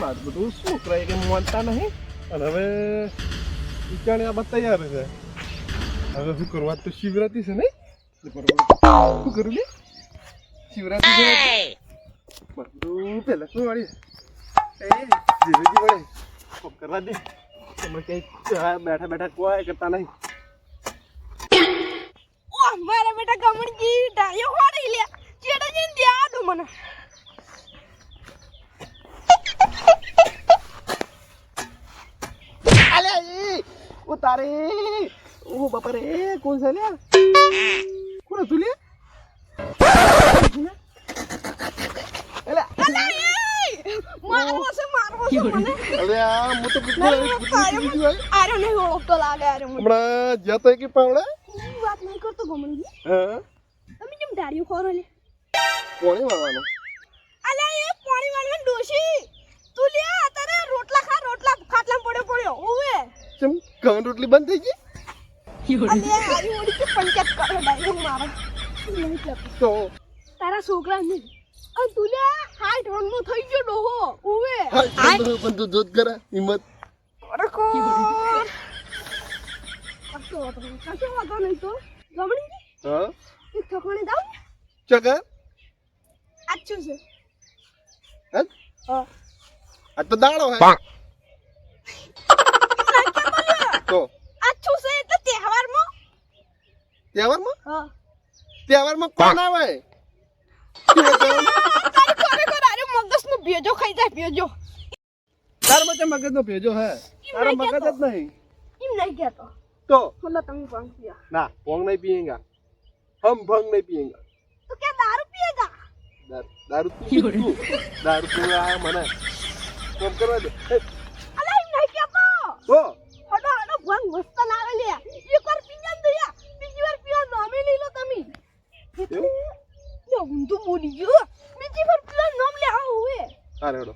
મારું બધું છોકરા કે માનતા નહીં? અને હવે ઈચાણે આ બધા તૈયાર છે. હવે શું કરવા તો શિવરાત્રી છે નહીં? શું કરું ને શિવરાત્રી છે બધું પહેલા શું વાળી? એ વળી. કરવા દે. તમે ક્યાંય બેઠા બેઠા કોઈ કરતા નહીં. મારા બેટા ગમણજી ડાયો હોડી લે. ચેડા જઈને દે દો મને. અલે એ ઓ તારે ઓ બાપા રે કોણ છે લ્યા? કોણ હતું લે પાણી વાળવાનું ડોશી. તું લે તારે રોટલા ખા રોટલા ખાટલા પડ્યો પડ્યો. ઓવે ચમ ઘઉં રોટલી બંધ થઈ ગઈ? અલે આરી ઓડી કે પંચાયત કરે ડાયો મારા. તો? તારા છોકરા ને અને તું લે રન મો થઈ ગયો ડોહો. ઓવે હા પણ તું જોત કરા હિંમત. અરે કો કશો વાતો નહીં. વાતો નહીં તો. ગમણી હા? એક ઠોકણે દાવ ચકર આછું છે. હા? હા. આ તો દાડો હે. તો. આછું છે એટલે તહેવારમાં? તહેવારમાં? હા. તહેવારમાં કોણ આવે? મગજનો ભેજો ખાઈ જાય ભેજો. તાર મતે મગજનો ભેજો હે. તારો મગજ જ. નહીં. એમ નહીં કહેતો. તો. મને તમે પણ પીયા ના પોંગ નહીં પીએંગા. હમ ભંગ નહીં પીએંગા. તો કે દારૂ પીએગા? દારૂ દારૂ તું તું. દારૂ પીવા મને. કોમ કરવા દે. અલા એમ નહીં કહેતો તો હડો હડો ભંગ મસ્ત ના આવે લે એકવાર પીયા દયા બીજી વાર પીવા નામે લઈ લો તમે. હું તો બોલી ગયો બીજી વાર પીવા નામ લે આવ હવે. અરે હેડો.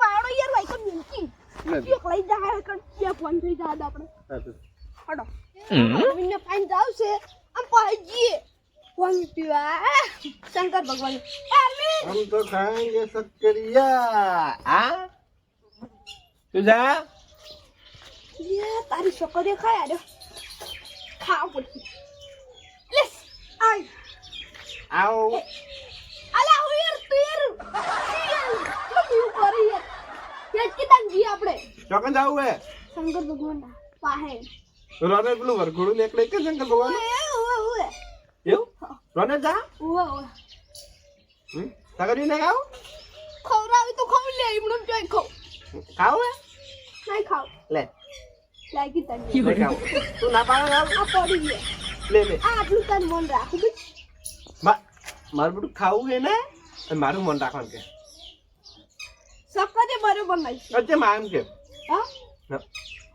પાડો યાર ભાઈ તો મિલકી. એક લઈ જાય કણ કે ફોન થઈ જાય આપણે. હડો. અરવિંદને ફાઈન જાવ છે આમ પાજી ફોન પીવા. શંકર ભગવાન. અરવિંદ हम तो खाएंगे सक्करिया हाँ तू जा યે તારી છોકરીઓ ખાય આજો ખાવ પડશે લેસ આય आओ અલા હું યાર તું યાર તું યાર કરી યાર યાર કિતા જી આપણે ચોકન જાવું હે શંકર ભગવાન ના પાહે રોને પેલું વરઘોડું એકલે કે શંકર ભગવાન ઓએ ઓએ ઓએ એવું રોને જા ઓએ ઓએ હમ? સગડી ને ખાવ ખવરાવી તો ખવ લે એમણે જોઈ ખવ ખાવ હે નહીં ખાવ લે લાગી તને લે ખાવ તું ના પાડે ખાવ આ પડી ગયે લે લે આ આટલું તને મન રાખું બી મા- મારું બધું ખાવું હે ને મારું મન રાખવાનું કે સકતે બરોબર નહીં અચ્છે માં એમ કે હા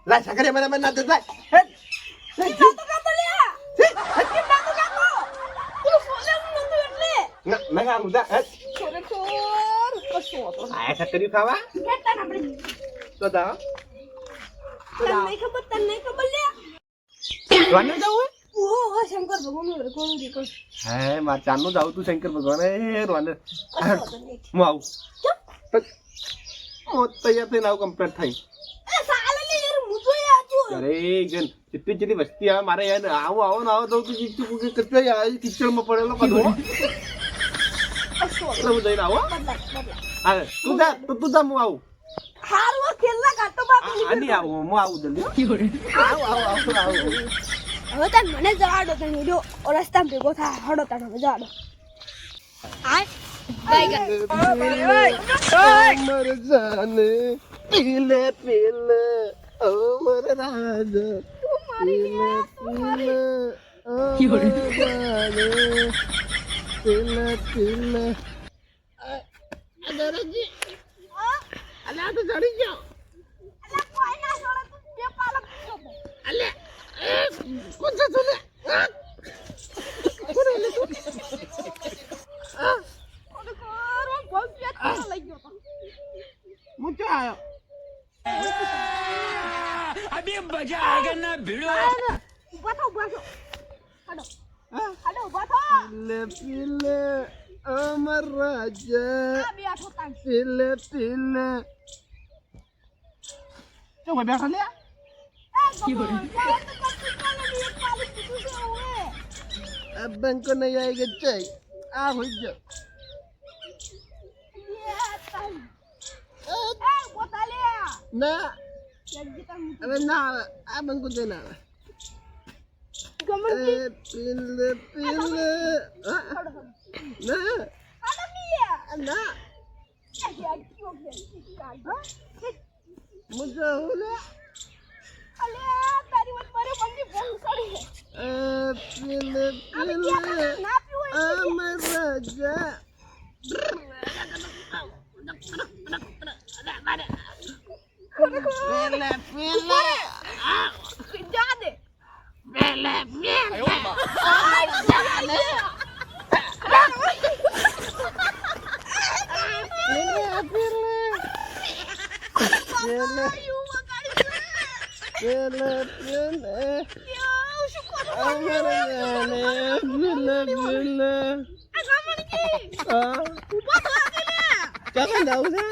લા મને મને ના દે લાય હે લે ઈ નાતો કાતો તું સોલેનું નતું ના ખાવું જા હે ખરેખર કશું હતો આ સગડી ખાવા કેતા ને આપણે તો જા તને નહીં ખબર તને ખબર લે રોને જાવું હે ઓહો, શંકર ભગવાનનું કોણ દીકરો હે માર તું શંકર ભગવાન એ રોને હું આવું ચપ તૈયાર થઈને આવું કમ્પ્લીટ થઈ હું તો અરે જન જેટલી જેટલી વસ્તી આવે મારે યાર આવો આવો ને આવો તો તું કરતો યાર પડેલો બધો હું જઈને આવો હા. તું જા તું જા હું આવું. હારું આ ખેલના કાટો બાપ આ આ નહીં આવું હું આવું જલ્દી આવું આવું આવું આવું હવે તને મને જવાડો તને જો રસ્તા ભેગો થાય હડો તને જવાડો. જવા અમર જાને પીલે પીલે અમર રાજ. પીલે પીલે અમર જાને પીલે પીલે અગરજી અલ્યા તો ચડી ગયો. કીધું છે હવે. આ બંકો નહીં આવી ગઈ ચાઈ આ હોય લે. ના. હવે ના આવે આ બંકો તો ના આવે. ગમનજી, એ પીલે પીલે. હા, હડો, હડો. ના. ના. એ હેડ કયો ઘેર કાઢ, હા? મુજો હું લે અલે, તારી વાત મારે બંદી ભંગ કરી છે. એ પીલે આને પીલે ક્યાં ના પીવું હોય તો અમર રાજા પીલે પીલે જા દે. પીલે પીલે પીલે આયુ વગાડી છે. પીલે પીલે યો, શું કરું? અમર રાજા પીલે પીલે આ ગામણજી, આ ઊભો થો આગળ. ક્યાં જાવું છે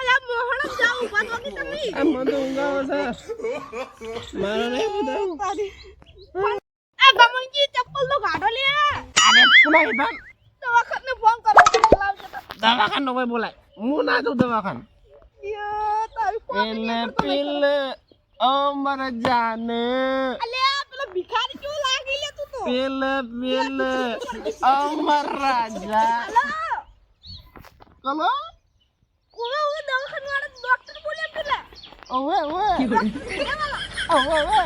અલા, મોહણ જ જાઉં, ઊભા થો કે તમે. આ મને ઊંઘ આવે છે મારે નહીં બતાવું આ ગામણજી, ચપ્પલ તો પીલ દવાખાને. દવાખાન દવાખાન અમર જાને અલે પેલો ભિખારી કેવો લાગી લે તું તો. પીલ પીલ અમર રાજા કલો કોવે ઓવે, ઓવે, દવાખાનાવાળા ડોક્ટર બોલે પેલા. ઓવે ઓવે? ઓવે ઓવે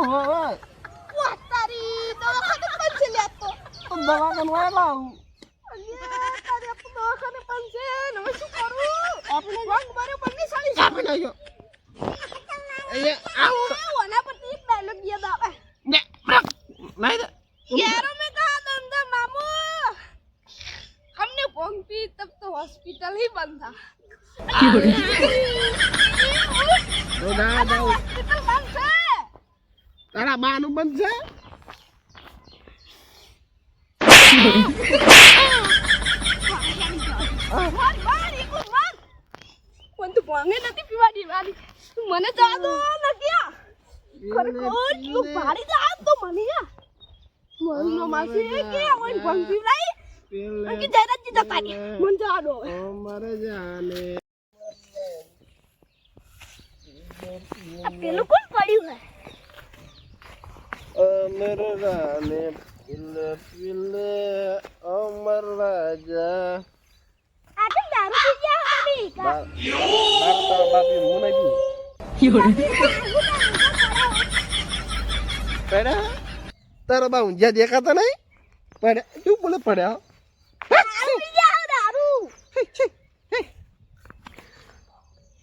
ઓવે ઓવે દવાખાને દવાખાન વાય લાવું અલ્યા, તારી આ તો દવાખાને બંધ છે. ને હવે શું કરું? ભંગ માર્યો બંને સાડી છે. કાપી નાખ્યો અહીંયા આવો આ ઓના પરથી એક dialogue યાદ આવે. ને નહીં દે यारों में कहा धंधा मामू हमने भोंग पी तब तो हॉस्पिटल ही बंद था તો ના જાઉં हॉस्पिटल बंद है તારા બાનું બંધ છે માર માર ઈકુ માર પણ તું ભાંગે નથી પીવા દેવાની મને જવા દો લગ્યા ખરખોર તું ભાડી જા તો મને જા મનનો માસી કે ઓય ભંગ પીવડાઈ અંકી જયરાજજી જતા રે મને જવા દો ઓ મારે જાને. પેલું કોણ પડ્યું હે? અમર રાને પિલ પિલ અમર રાજા પડ્યા તારા બા ઊંઝા દેખાતા નહીં પડ્યા શું બોલે પડ્યા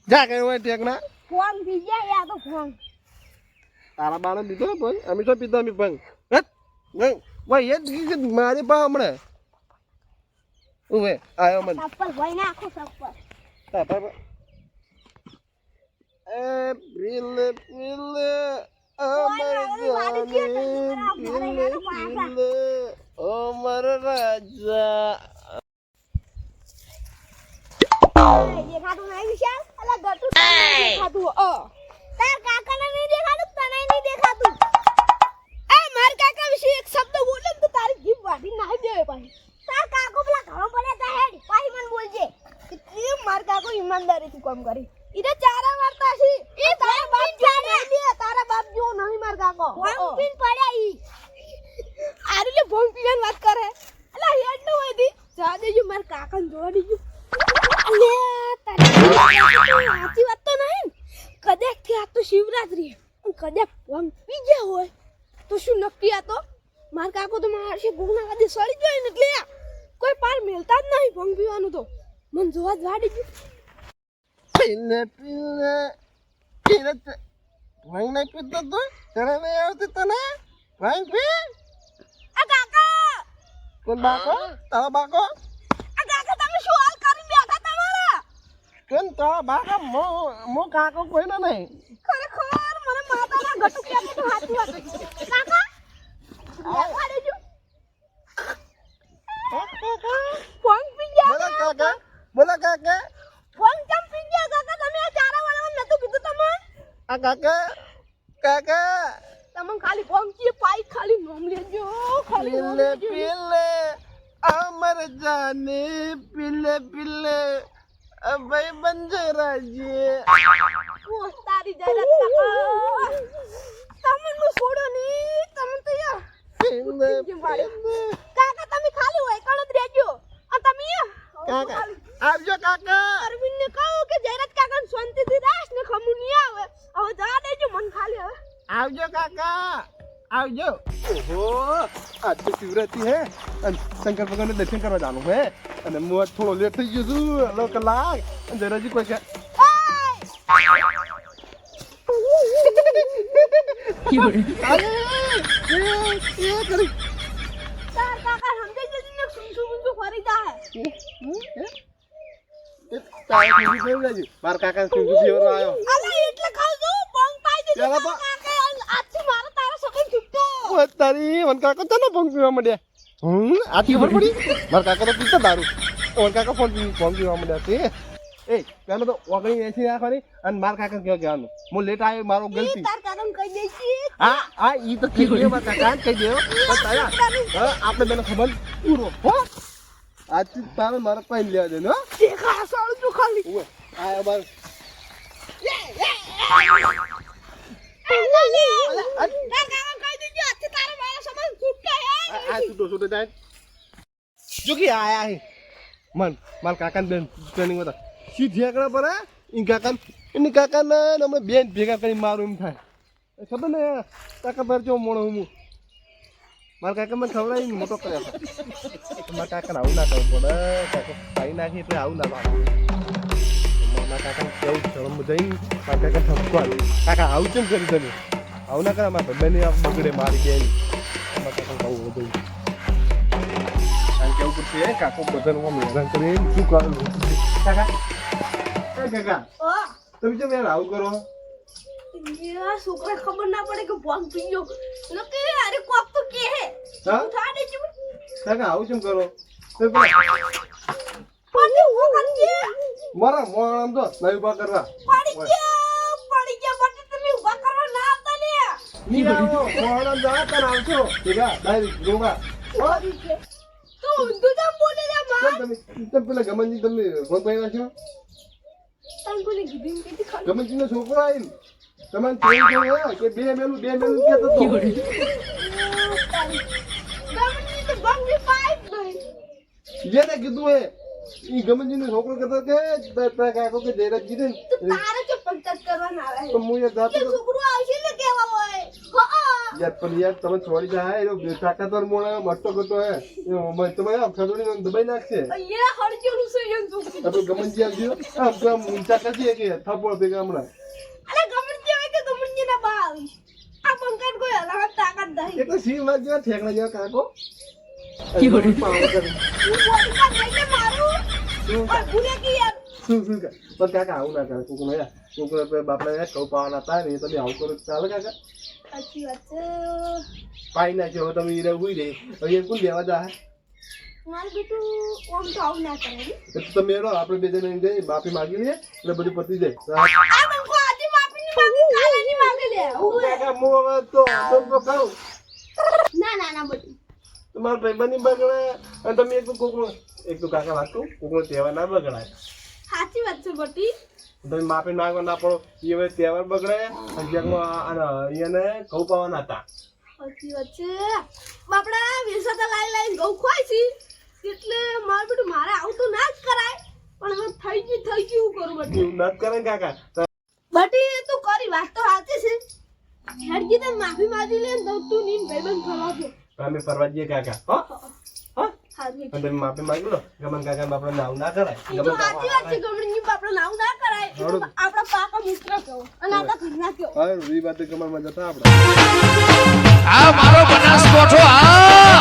જા કઈ હોય ટેકના ફોન ગયા યા તો ફોન તારા બાને દીધો ને ભંગ અમે તો પીધો અમે ભંગ ભાઈ એ જ મારી પા હમણાં ઉવે, આયો મને. ચપ્પલ ભાઈ નાખો ચપ્પલ. એ પીલે પીલે અમર જાને પીલે પીલે અમર રાજા દેખાતું નહીં વિશાલ અલા ગટુ દેખાતું ઓ તાર કાકાને નહીં દેખાતું તને નહીં દેખાતું એ માર કાકા વિશે એક શબ્દ બોલે તો તારી જીભ વાઢી નાખી દેવે પાછી તાર કાકો પેલા ઘણો પડ્યા તા હેડ પાછી મને બોલજે કે માર કાકો ઈમાનદારીથી કામ કરી. ઈને ચારા મારતા છે ઈ તારા બાપ લે તારા બાપ જો નહીં માર કાકો. ભોંગ પીન પડ્યા ઈ. આરી લે ભોંગ પીવાની વાત કરે. અલા હેડ નો દી. જા દેજો માર કાકાને જોવા દેજો. લે તારી સાચી વાત તો નહીં કદાચ કે આ તો શિવરાત્રી. કદાચ મને જોવા જ વાડી ગયું. પિલ્લે પિલ્લે કિરત ભાઈ નહીં પીતો તો તને નહીં આવતી તને? ભાઈ પી. આ કાકા! કોણ બાકો? તારો બાકો? આ કાકા તમે શું હાલ કરી બેઠા તમારા? કેમ તારો બાકા? મો મો કાકો કોઈનો નહીં. ખરેખર મને માતાના ગટુ કેમ હાથું હતું કાકા કાકા. બોલો કાકા. ફોન કેમ પી ગયા કાકા તમે ચારા વાળા નતું કીધું તમે આ કાકા કાકા. તમે ખાલી ફોન કી પાઈ ખાલી નોમ લેજો ખાલી લે પીલે અમર જાને પીલે પીલે. ભાઈ બંજરાજી કોસ તારી જરા તકા તમે નું છોડો ની તમે તો યા કાકા તમે ખાલી હોય કણત રેજો આ તમે કાકા આવજો કાકા અરવિંદ ને કહો કે જયરાજ કાકા શાંતિથી રાખ ને ખમું નહીં આવે હવે જવા દેજો મન ખાલી હવે આવજો કાકા આવજો ઓહો આજ તો શિવરાત્રી હે અને શંકર ભગવાનને દર્શન કરવા જવાનું હે અને હું થોડો લેટ થઈ ગયો છું અડધો કલાક અને જરાજી કોઈ કે અરે, એ, એ કરી. તાર કાકા સમજાઈ જતી ને સુમસુ મુમસુ ફરી જાય એ, એ, એ, તારે સુંગી કેવું લાગ્યું? મારા કાકા સુંગી પીવાનો આવ્યો એટલે ખાવ છું બંગ પાઈ દીધું આજથી મારો તારો સગન છૂટતો તારી વન કાકા તને ફોન પીવા માંડ્યા હમ આથી ખબર પડી મારા કાકા તો પીતા દારૂ વન કાકા ફોન ફોન પીવા માંડ્યા તે એ પેલો તો ઓગણી એસી રાખવાની અને મારા કાકા કેવા કહેવાનું હું લેટ આવ્યો મારો ગલતી તાર કાકા કહી દે છે હા હા ઈ તો કહી દે મારા કાકા કહી દે પણ તારા હા આપણે બેને ખબર. પૂરો હો. આજથી તારે મારે કોઈ લેવા દે હો. દેખા સાળું છું ખાલી. આ બાર તાર કાકા કહી દેજો આજથી તારો મારો સગન છૂટતો હે આ છૂટો છૂટો જાય જો કે આયા હે. મન મારા કાકાને બેન ટ્રેનિંગ હતા. સીધી આગળ પર ઈ કાકા એની કાકાને અમે બેન ભેગા કરી મારું એમ થાય. ખબર ને કાકા પર જો મોણો હું મારા કાકા મને ખવડાવી મોટો કર્યો હતો મારા કાકાને આવું ના કરવું પડે. કાકા ખાઈ નાખી એટલે આવું ના ભાવે. મારા કાકા કેવું શરમ જઈ મારા કાકા ઠપકો આવી કાકા આવું કેમ કરી તમે? આવું ના કરે મારા ભાઈ બગડે મારી બેન મારા કાકા આવું બધું કારણ કે છે કાકો બધાને આમ હેરાન કરી શું કરું કાકા. કાકા તમે કેમ યાર આવું કરો? યાર છોકરા ખબર ના પડે કે બોમ્બ પી ગયો. નકે અરે કોક તો કે હે. હા? દે છે કાકા આવું કેમ કરો? પેલા પણ હું કંજે મારા મોણ આમ તો નહીં ઊભા કરવા. પડી ગયા પડી ગયા બટ તમે ઊભા કરવા ના આવતા ને. નહીં આવો મોણ આમ જા તને આવશો ભેગા ડાયરેક્ટ જોગા પડી છે તું ઊંધું જામ બોલે જા માં. કેમ તમે? પેલા ગમનજી તમે ફોન કરી નાખ્યો તને કોને કીધું કે ગમનજી નો છોકરો આવીને તમને કેમ કેવું કે બે મેલું બે મેલું ગમની તો જેને કીધું હે ઈ ગમનજી નો છોકરો કહેતો કે ત- તારા કાકો કે જયરાજ કીધું તો ને તારે કે પંચાયત કરવાના આવે? તો હું યાર જાતો છોકરું આવશે ને કેવા હોય? હા. યાર પણ યાર તમે છોડી જાય એનો તાકાતવર મોણા મસ્તો કરતો હે તમે આમ દબાઈ નાખશે. અહીંયા હળજેલું છે એ છોકરું ગમનજી આવજો. આમ ઊંચા કરશે કે થપ્પડ ભેગા હમણાં. અરે ગમનજી ગમનજી ના બા આવી આ પંકજ કોઈ અલગ તાકાત નહીં એ તો સિંહમાં જેવા ઠેકડા જેવા કાકો પાઈ નાખ્યો તમે હીરે ઉઈ રહી હવે એ કોણ લેવા જા મારું બેટું ઓમ તો આવું ના કરે ને. એ તો તમે આપણે બે જણ માફી માંગી લઈએ એટલે બધું પતી જાય ની ની માંગી લે ઓય. કાકા હું હવે તો તો તો કહું ના ના ના બધું તમારા ભાઈબંધની બગડે અને તમે એક તો એક તો કાકા વાત કહું કોકનો તહેવાર ના બગડાય સાચી વાત છે બટી તમે માફી માંગો ના પડો એ હવે તહેવાર બગડે એને ઘઉં પાવાના હતા સાચી વાત છે બાપડા વેસાતા લાઈ લાઈ ઘઉં ખવાય છે એટલે મારું બેટું મારે આવું તો ના જ કરાય પણ હવે થઈ ગયું થઈ ગયું કરું બટી એવું નથી કરે ને કાકા બટી તું કરી વાત તો સાચી છે હેડજી તને માફી માંગી લે તો તું નીન ભાઈબંધ ફરવા દો. અમે ફરવા જઈએ કાકા. હો? હો? તમે માફી માંગી લો. ગમન કાકા બાપડા નાવ ના કરાય. એ તો ગમન સાચી વાત આપણે ના કરાય. એ તો હળો. આપણા પાકા મિત્ર કહો અને આપણા ઘરના કહો. હા એ વાત કમરમાં જતા આપણે આ મારો બનાસકોઠો આ!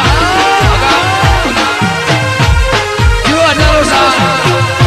જો અનારો સાહેબ